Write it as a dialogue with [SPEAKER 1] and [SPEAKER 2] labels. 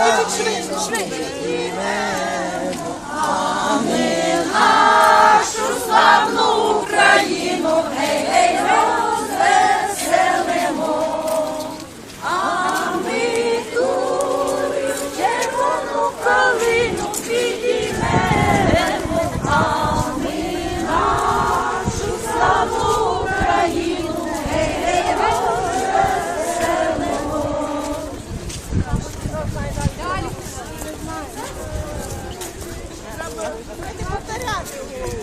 [SPEAKER 1] Şuraya, şuraya. Давайте повторяти.